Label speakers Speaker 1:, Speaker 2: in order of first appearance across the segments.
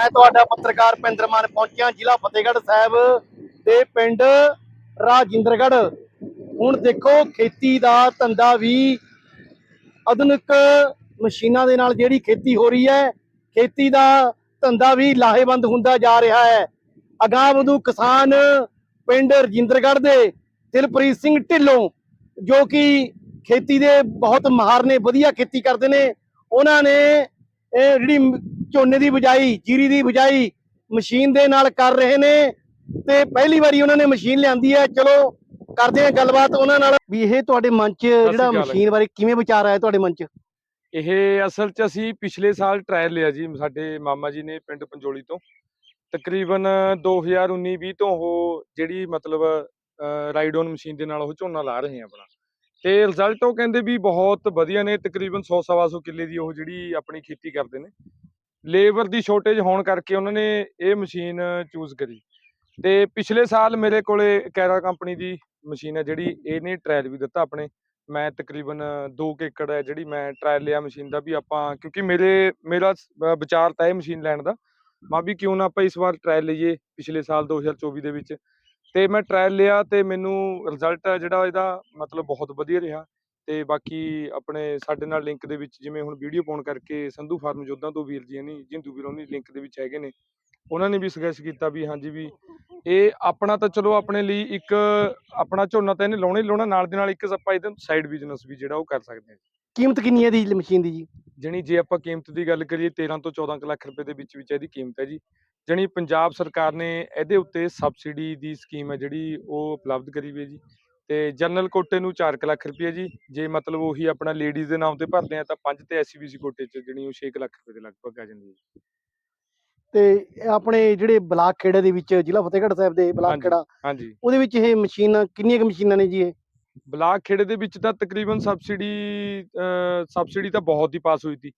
Speaker 1: ਮੈਂ ਤੁਹਾਡਾ ਪੱਤਰਕਾਰ ਪਿੰਦਰਮਾਨ ਪਹੁੰਚਿਆ, ਜ਼ਿਲ੍ਹਾ ਫਤਿਹਗੜ੍ਹ ਸਾਹਿਬ ਦੇ ਪਿੰਡ ਰਾਜਿੰਦਰਗੜ੍ਹ। ਹੁਣ ਦੇਖੋ, ਖੇਤੀ ਦਾ ਧੰਦਾ ਵੀ ਆਧੁਨਿਕ ਮਸ਼ੀਨਾਂ ਦੇ ਨਾਲ ਜਿਹੜੀ ਖੇਤੀ ਹੋ ਰਹੀ ਹੈ, ਖੇਤੀ ਦਾ ਧੰਦਾ ਵੀ ਲਾਹੇਵੰਦ ਹੁੰਦਾ ਜਾ ਰਿਹਾ ਹੈ। ਅਗਾਂਹ ਵਧੂ ਕਿਸਾਨ ਪਿੰਡ ਰਜਿੰਦਰਗੜ੍ਹ ਦੇ ਦਿਲਪ੍ਰੀਤ ਸਿੰਘ ਢਿੱਲੋਂ, ਜੋ ਕਿ ਖੇਤੀ ਦੇ ਬਹੁਤ ਮਾਹਰ ਨੇ, ਵਧੀਆ ਖੇਤੀ ਕਰਦੇ ਨੇ। ਉਹਨਾਂ ਨੇ ਇਹ ਜਿਹੜੀ ਝੋਨੇ ਦੀ ਬਿਜਾਈ ਜੀਰੀ ਦੀ ਬਿਜਾਈ ਮਸ਼ੀਨ ਦੇ ਨਾਲ ਕਰ ਰਹੇ ਨੇ ਤੇ ਪਹਿਲੀ ਵਾਰੀ ਉਹਨਾਂ ਨੇ ਮਸ਼ੀਨ ਲਿਆਂਦੀ ਹੈ। ਚਲੋ ਕਰਦੇ ਹਾਂ ਗੱਲਬਾਤ ਉਹਨਾਂ ਨਾਲ। ਵੀ ਇਹ ਤੁਹਾਡੇ ਮਨ 'ਚ ਜਿਹੜਾ। ਮਸ਼ੀਨ ਬਾਰੇ ਕਿਵੇਂ ਵਿਚਾਰ ਆਇਆ ਤੁਹਾਡੇ ਮਨ 'ਚ?
Speaker 2: ਇਹ ਅਸਲ 'ਚ ਅਸੀਂ ਪਿਛਲੇ ਸਾਲ ਟ੍ਰਾਇਲ ਲਿਆ ਜੀ ਸਾਡੇ ਮਾਮਾ ਜੀ ਨੇ ਪਿੰਡ ਪੰਜੋਲੀ ਤੋਂ। ਤਕਰੀਬਨ 2019-20 ਤੋਂ ਉਹ ਜਿਹੜੀ ਮਤਲਬ ਰਾਈਡ ਔਨ ਮਸ਼ੀਨ ਦੇ ਨਾਲ ਉਹ ਝੋਨਾ ਲਾ ਰਹੇ ਆ ਆਪਣਾ। ਤੇ ਰਿਜ਼ਲਟ ਉਹ ਕਹਿੰਦੇ ਵੀ ਬਹੁਤ ਵਧੀਆ ਨੇ ਤਕਰੀਬਨ 100 ਸਵਾ ਸੌ ਕਿੱਲੇ ਦੀ ਉਹ ਜਿਹੜੀ ਆਪਣੀ ਖੇਤੀ ਕਰਦੇ ਨੇ। ਲੇਬਰ ਦੀ ਸ਼ੋਰਟੇਜ ਹੋਣ ਕਰਕੇ ਉਹਨਾਂ ਨੇ ਇਹ ਮਸ਼ੀਨ ਚੂਜ਼ ਕਰੀ। ਤੇ ਪਿਛਲੇ ਸਾਲ ਮੇਰੇ ਕੋਲੇ ਕੈਰਾ ਕੰਪਨੀ ਦੀ ਮਸ਼ੀਨ ਹੈ ਜਿਹੜੀ ਇਹਨੇ ਟ੍ਰਾਇਲ ਵੀ ਦਿੱਤਾ ਆਪਣੇ। ਮੈਂ ਤਕਰੀਬਨ 2 ਏਕੜ ਹੈ ਜਿਹੜੀ ਮੈਂ ਟ੍ਰਾਇਲ ਲਿਆ ਮਸ਼ੀਨ ਦਾ ਵੀ ਆਪਾਂ, ਕਿਉਂਕਿ ਮੇਰੇ, ਮੇਰਾ ਵਿਚਾਰ ਤਾਂ ਇਹ ਮਸ਼ੀਨ ਲੈਣ ਦਾ। ਮੈਂ ਵੀ ਕਿਉਂ ਨਾ ਆਪਾਂ ਇਸ ਵਾਰ ਟ੍ਰਾਇਲ ਲਈਏ ਪਿਛਲੇ ਸਾਲ 2024 ਦੇ ਵਿੱਚ। ਤੇ ਮੈਂ ਟ੍ਰਾਇਲ ਲਿਆ ਤੇ ਮੈਨੂੰ ਰਿਜ਼ਲਟ ਜਿਹੜਾ ਇਹਦਾ ਮਤਲਬ ਬਹੁਤ ਵਧੀਆ ਰਿਹਾ। ਤੇ ਬਾਕੀ ਆਪਣੇ ਸਾਡੇ ਨਾਲ ਲਿੰਕ ਦੇ ਵਿੱਚ ਜਿਵੇਂ ਹੁਣ ਵੀਡੀਓ ਪਾਉਣ ਕਰਕੇ ਸੰਧੂ ਫਾਰਮ ਜੋਧਾਂ ਤੋਂ ਵੀਰ ਜੀ ਨੇ ਜਿੰਦੂ ਵੀਰ ਉਹਨੀ ਲਿੰਕ ਦੇ ਵਿੱਚ ਹੈਗੇ ਨੇ ਉਹਨਾਂ ਨੇ ਵੀ ਸੁਜੈਸਟ ਕੀਤਾ ਵੀ ਹਾਂਜੀ ਵੀ ਇਹ ਆਪਣਾ ਤਾਂ ਚਲੋ ਆਪਣੇ ਲਈ ਇੱਕ ਆਪਣਾ ਝੋਨਾ ਤਾਂ ਇਹਨੇ ਲਾਉਣਾ ਹੀ ਲਾਉਣਾ ਨਾਲ ਦੇ ਨਾਲ ਇੱਕ ਆਪਾਂ ਇਹਦੇ ਸਾਈਡ ਬਿਜ਼ਨਸ ਵੀ ਜਿਹੜਾ ਉਹ ਕਰ ਸਕਦੇ ਹਾਂ।
Speaker 1: ਕੀਮਤ ਕਿੰਨੀ ਹੈ ਦੀ ਮਸ਼ੀਨ ਦੀ ਜੀ?
Speaker 2: ਜਣੀ ਜੇ ਆਪਾਂ ਕੀਮਤ ਦੀ ਗੱਲ ਕਰੀਏ 13 ਤੋਂ 14 ਕੁ ਲੱਖ ਰੁਪਏ ਦੇ ਵਿੱਚ ਵਿੱਚ ਇਹਦੀ ਕੀਮਤ ਹੈ ਜੀ। ਜਣੀ ਪੰਜਾਬ ਸਰਕਾਰ ਨੇ ਇਹਦੇ ਉੱਤੇ ਸਬਸਿਡੀ ਦੀ ਸਕੀਮ ਹੈ ਜਿਹੜੀ ਉਹ ਉਪਲਬਧ ਕਰੀ ਹੋਈ ਹੈ ਜੀ। ਤੇ ਜਨਰਲ ਕੋਟੇ ਨੂੰ 4 ਕੁ ਲੱਖ ਰੁਪਏ ਜੀ ਜੇ ਮਤਲਬ ਉਹੀ ਆਪਣਾ ਲੇਡੀਜ਼ ਦੇ ਨਾਮ ਤੇ ਭਰਦੇ ਆ ਤਾਂ 5 ਤੇ ਐਸਸੀਬੀਸੀ ਕੋਟੇ ਚ ਜਣੀ ਉਹ 6 ਲੱਖ ਰੁਪਏ ਦੇ ਲਗਭਗ ਆ ਜਾਂਦੀ ਹੈ
Speaker 1: ਤੇ ਆਪਣੇ ਜਿਹੜੇ ਬਲਾਕ ਖੇੜੇ ਦੇ ਵਿੱਚ ਜ਼ਿਲ੍ਹਾ ਫਤਿਹਗੜ੍ਹ ਸਾਹਿਬ ਦੇ ਬਲਾਕ। ਖੇੜਾ
Speaker 2: ਹਾਂਜੀ।
Speaker 1: ਉਹਦੇ ਵਿੱਚ ਇਹ ਮਸ਼ੀਨਾਂ ਕਿੰਨੀਆਂ ਕੁ ਮਸ਼ੀਨਾਂ ਨੇ ਜੀ ਇਹ?
Speaker 2: ਬਲਾਕ ਖੇੜੇ ਦੇ ਵਿੱਚ ਤਾਂ ਤਕਰੀਬਨ ਸਬਸਿਡੀ ਸਬਸਿਡੀ ਤਾਂ ਬਹੁਤ ਹੀ ਪਾਸ ਹੋਈ ਸੀ।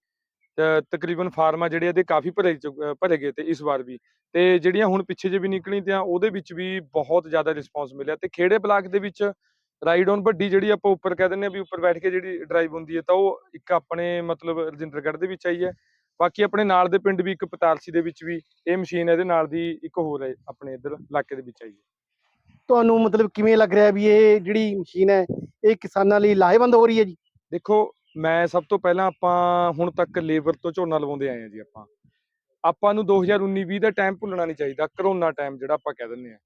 Speaker 2: ਤੇ ਤਕਰੀਬਨ ਫਾਰਮਾਂ ਜਿਹੜੇ ਇਹਦੇ ਕਾਫੀ ਭਰੇ ਭਰੇ ਗਏ ਤੇ ਇਸ ਵਾਰ ਵੀ। ਤੇ ਜਿਹੜੀਆਂ ਹੁਣ ਪਿੱਛੇ ਜੇ ਵੀ ਨਿਕਲੀ ਤੇ ਉਹਦੇ ਵਿੱਚ ਵੀ ਬਹੁਤ ਜ਼ਿਆਦਾ ਰਿਸਪੌਂਸ ਮਿਲਿਆ ਤੇ ਖੇੜੇ ਬਲਾਕ ਦੇ ਵਿੱਚ ਰਾਈਡ ਔਨ ਵੱਡੀ ਜਿਹੜੀ ਆਪਾਂ ਉੱਪਰ ਕਹਿ ਦਿੰਦੇ ਆ ਵੀ ਉੱਪਰ ਬੈਠ ਕੇ ਜਿਹੜੀ ਡਰਾਈਵ ਹੁੰਦੀ ਹੈ ਤਾਂ ਉਹ ਇੱਕ ਆਪਣੇ ਮਤਲਬ ਰਜਿੰਦਰਗੜ੍ਹ ਦੇ ਵਿੱਚ ਆਈ ਹੈ। ਬਾਕੀ ਆਪਣੇ ਨਾਲ ਦੇ ਪਿੰਡ ਵੀ ਇੱਕ ਪਤਾਲਸੀ ਦੇ ਵਿੱਚ ਵੀ ਇਹ ਮਸ਼ੀਨ ਇਹਦੇ ਨਾਲ ਦੀ ਇੱਕ ਹੋਰ ਹੈ ਆਪਣੇ ਇੱਧਰ ਇਲਾਕੇ ਦੇ ਵਿੱਚ ਆਈ ਹੈ।
Speaker 1: ਤੁਹਾਨੂੰ ਮਤਲਬ ਕਿਵੇਂ ਲੱਗ ਰਿਹਾ ਵੀ ਇਹ ਜਿਹੜੀ ਮਸ਼ੀਨ ਹੈ ਇਹ ਕਿਸਾਨਾਂ ਲਈ ਲਾਹੇਵੰਦ ਹੋ ਰਹੀ ਹੈ ਜੀ?
Speaker 2: ਦੇਖੋ ਮੈਂ ਸਭ ਤੋਂ ਪਹਿਲਾਂ ਆਪਾਂ ਹੁਣ ਤੱਕ ਲੇਬਰ ਤੋਂ ਝੋਨਾ ਲਵਾਉਂਦੇ ਆਏ ਆ ਜੀ ਆਪਾਂ। ਆਪਾਂ ਨੂੰ 2019-20 ਦਾ ਟਾਈਮ ਭੁੱਲਣਾ ਨਹੀਂ ਚਾਹੀਦਾ ਕਰੋਨਾ ਟਾਈਮ ਜਿਹੜਾ ਆਪਾਂ ਕਹਿ ਦਿੰਦੇ ਆ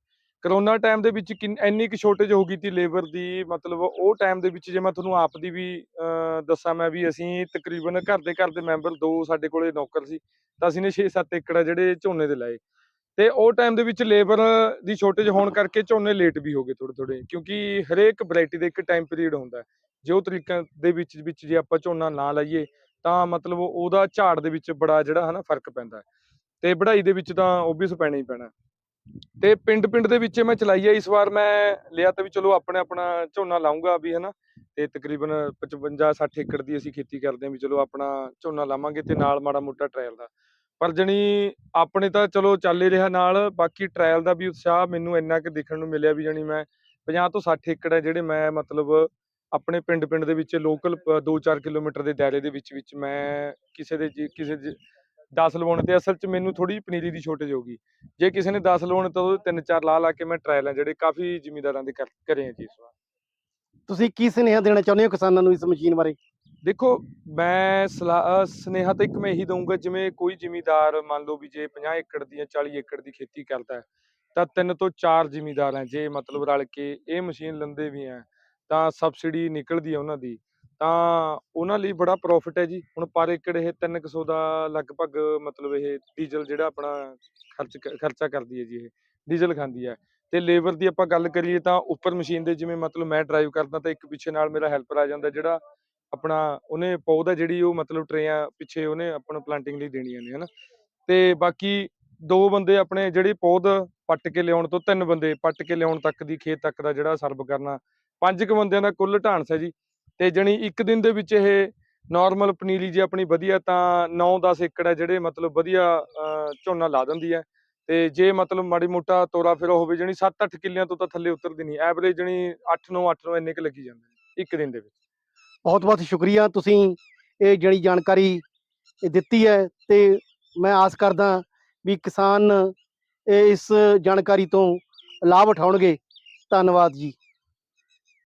Speaker 2: ਕਰੋਨਾ ਟਾਈਮ ਦੇ ਵਿੱਚ ਕਿੰਨ- ਇੰਨੀ ਕੁ ਸ਼ੋਰਟੇਜ ਹੋ ਗਈ ਸੀ ਲੇਬਰ ਦੀ, ਮਤਲਬ ਉਹ ਟਾਈਮ ਦੇ ਵਿੱਚ ਜੇ ਮੈਂ ਤੁਹਾਨੂੰ ਆਪ ਦੀ ਵੀ ਦੱਸਾਂ ਮੈਂ ਵੀ ਅਸੀਂ ਤਕਰੀਬਨ ਘਰ ਦੇ ਘਰ ਦੇ ਮੈਂਬਰ ਦੋ ਸਾਡੇ ਕੋਲੇ ਨੌਕਰ ਸੀ, ਤਾਂ ਅਸੀਂ ਨੇ 6-7 ਏਕੜ ਆ ਜਿਹੜੇ ਝੋਨੇ ਦੇ ਲਾਏ। ਤੇ ਉਹ ਟਾਈਮ ਦੇ ਵਿੱਚ ਲੇਬਰ ਦੀ ਸ਼ੋਰਟੇਜ ਹੋਣ ਕਰਕੇ ਝੋਨੇ ਲੇਟ ਵੀ ਹੋ ਗਏ ਥੋੜੇ ਥੋੜੇ ਕਿਉਂਕਿ ਹਰੇਕ ਵੈਰਾਈਟੀ ਦਾ ਇੱਕ ਟਾਈਮ ਪੀਰੀਅਡ ਹੁੰਦਾ। ਹੈ ਜੇ ਉਹ ਤਰੀਕਿਆਂ ਦੇ ਵਿੱਚ ਵਿੱਚ ਜੇ ਆਪਾਂ ਝੋਨਾ ਨਾ ਲਾਈਏ, ਤਾਂ ਮਤਲਬ ਉਹਦਾ ਝਾੜ ਦੇ ਵਿੱਚ ਬੜਾ ਜਿਹੜਾ ਹਨਾ ਫ਼ਰਕ ਪੈਂਦਾ। ਹੈ ਤੇ ਵਢਾਈ ਦੇ ਵਿੱਚ ਤਾਂ ਓਬਵੀਅਸ ਪੈਣਾ ਹੀ ਪੈਣਾ। ਤੇ ਪਿੰਡ ਪਿੰਡ ਦੇ ਵਿੱਚ ਮੈਂ ਚਲਾਈ ਆ, ਇਸ ਵਾਰ ਮੈਂ ਲਿਆ ਤਾਂ ਵੀ ਚਲੋ ਆਪਣੇ ਆਪਣਾ ਝੋਨਾ ਲਾਉਂਗਾ ਵੀ, ਹਨਾ। ਤੇ ਤਕਰੀਬਨ 55 60 ਏਕੜ ਦੀ ਅਸੀਂ ਖੇਤੀ ਕਰਦੇ ਹਾਂ ਵੀ ਚਲੋ ਆਪਣਾ ਝੋਨਾ ਲਾਵਾਂਗੇ ਤੇ ਨਾਲ ਮਾੜਾ ਮੋਟਾ ਟ੍ਰਾਇਲ ਦਾ। ਪਰ ਜਣੀ ਆਪਣੇ ਤਾਂ ਚਲੋ ਚੱਲ ਹੀ ਰਿਹਾ ਨਾਲ, ਬਾਕੀ ਟ੍ਰਾਇਲ ਦਾ ਵੀ ਉਤਸ਼ਾਹ ਮੈਨੂੰ ਇੰਨਾ ਕਿ ਦੇਖਣ ਨੂੰ ਮਿਲਿਆ ਵੀ ਜਣੀ ਮੈਂ 50 ਤੋਂ 60 ਏਕੜ ਹੈ ਜਿਹੜੇ ਮੈਂ ਮਤਲਬ ਆਪਣੇ ਪਿੰਡ ਪਿੰਡ ਦੇ ਵਿੱਚ ਲੋਕਲ 2-4 ਕਿਲੋਮੀਟਰ ਦੇ ਦਾਇਰੇ ਦੇ ਵਿੱਚ ਵਿੱਚ ਮੈਂ ਕਿਸੇ ਦੇ ਕਿਸੇ 10 ਲਵਾਉਣੇ ਤੇ ਅਸਲ 'ਚ ਮੈਨੂੰ ਥੋੜੀ ਪਨੀਰੀ ਦੀ ਸ਼ੋਰਟੇਜ ਹੋ ਗਈ। ਜੇ ਕਿਸੇ ਨੇ 10 ਲਵਾਉਣੇ ਤਾਂ ਉਹਦੇ 3-4 ਲਾ ਲਾ ਕੇ ਮੈਂ ਟ੍ਰਾਇਲ ਆ ਜਿਹੜੇ ਕਾਫੀ ਜ਼ਿਮੀਂਦਾਰਾਂ ਦੇ ਕਰ ਆ ਜੀ ਇਸ ਵਾਰ।
Speaker 1: ਤੁਸੀਂ ਕੀ ਸੁਨੇਹਾ ਦੇਣਾ ਚਾਹੁੰਦੇ ਹੋ ਕਿਸਾਨਾਂ ਨੂੰ ਇਸ ਮਸ਼ੀਨ ਬਾਰੇ?
Speaker 2: ਦੇਖੋ ਮੈਂ ਸੁਨੇਹਾ ਤਾਂ ਇੱਕ ਮੈਂ ਇਹੀ ਦਊਂਗਾ ਜਿਵੇਂ ਕੋਈ ਜ਼ਿਮੀਂਦਾਰ ਮੰਨ ਲਓ ਵੀ ਜੇ 50 ਏਕੜ ਦੀ ਜਾਂ 40 ਏਕੜ ਦੀ ਖੇਤੀ ਕਰਦਾ ਤਾਂ ਤਿੰਨ ਤੋਂ ਚਾਰ ਜ਼ਿਮੀਂਦਾਰ ਹੈ ਜੇ ਮਤਲਬ ਰਲ ਕੇ ਇਹ ਮਸ਼ੀਨ ਲੈਂਦੇ ਵੀ ਹੈ ਤਾਂ ਸਬਸਿਡੀ ਨਿਕਲਦੀ ਹੈ ਉਹਨਾਂ ਦੀ। ਤਾਂ ਉਹਨਾਂ ਲਈ ਬੜਾ ਪ੍ਰੋਫਿਟ ਹੈ ਜੀ। ਹੁਣ ਪਰ ਏਕੜ ਇਹ 300 ਦਾ ਲਗਭਗ ਮਤਲਬ ਇਹ ਡੀਜ਼ਲ ਜਿਹੜਾ ਆਪਣਾ ਖਰਚ ਖਰਚਾ ਕਰਦੀ ਹੈ ਜੀ ਇਹ, ਡੀਜ਼ਲ ਖਾਂਦੀ ਹੈ। ਤੇ ਲੇਬਰ ਦੀ ਆਪਾਂ ਗੱਲ ਕਰੀਏ ਤਾਂ ਉੱਪਰ ਮਸ਼ੀਨ ਦੇ ਜਿਵੇਂ ਮਤਲਬ ਮੈਂ ਡਰਾਈਵ ਕਰਦਾ ਤਾਂ ਇੱਕ ਪਿੱਛੇ ਨਾਲ ਮੇਰਾ ਹੈਲਪਰ ਆ ਜਾਂਦਾ ਜਿਹੜਾ ਆਪਣਾ ਉਹਨੇ ਪੌਦਾ ਜਿਹੜੀ ਉਹ ਮਤਲਬ ਟਰੇਆਂ ਪਿੱਛੇ ਉਹਨੇ ਆਪਣਾ ਪਲਾਂਟਿੰਗ ਲਈ ਦੇਣੀਆਂ ਨੇ, ਹਨਾ। ਤੇ ਬਾਕੀ ਦੋ ਬੰਦੇ ਆਪਣੇ ਜਿਹੜੀ ਪੌਦ ਪੱਟ ਕੇ ਲਿਆਉਣ ਤੋਂ ਤਿੰਨ ਬੰਦੇ ਪੱਟ ਕੇ ਲਿਆਉਣ ਤੱਕ ਦੀ ਖੇਤ ਤੱਕ ਦਾ ਜਿਹੜਾ ਸਰਵ ਕਰਨਾ, ਪੰਜ ਕੁ ਬੰਦਿਆਂ ਦਾ ਕੁੱਲ ਢਾਂਸ ਹੈ ਜੀ। ਤੇ ਜਣੀ ਇੱਕ ਦਿਨ ਦੇ ਵਿੱਚ ਇਹ ਨਾਰਮਲ ਪਨੀਰੀ ਜੇ ਆਪਣੀ ਵਧੀਆ ਤਾਂ 9-10 ਏਕੜ ਹੈ ਜਿਹੜੇ ਮਤਲਬ ਵਧੀਆ ਝੋਨਾ ਲਾ ਦਿੰਦੀ ਹੈ। ਤੇ ਜੇ ਮਤਲਬ ਮਾੜੀ ਮੋਟਾ ਤੋਰਾ ਫੇਰਾ ਹੋਵੇ ਜਣੀ 7-8 ਕਿੱਲਿਆਂ ਤੋਂ ਤਾਂ ਥੱਲੇ ਉਤਰਦੀ ਨਹੀਂ। ਐਵਰੇਜ ਜਣੀ 8-9 8-9 ਇੰਨੇ ਕੁ ਲੱਗੀ ਜਾਂਦੇ ਨੇ ਇੱਕ ਦਿਨ ਦੇ ਵਿੱਚ।
Speaker 1: ਬਹੁਤ ਬਹੁਤ ਸ਼ੁਕਰੀਆ ਤੁਸੀਂ ਇਹ ਜਿਹੜੀ ਜਾਣਕਾਰੀ ਦਿੱਤੀ ਹੈ ਤੇ ਮੈਂ ਆਸ ਕਰਦਾ ਵੀ ਕਿਸਾਨ ਇਹ ਇਸ ਜਾਣਕਾਰੀ ਤੋਂ ਲਾਭ ਉਠਾਉਣਗੇ। ਧੰਨਵਾਦ ਜੀ।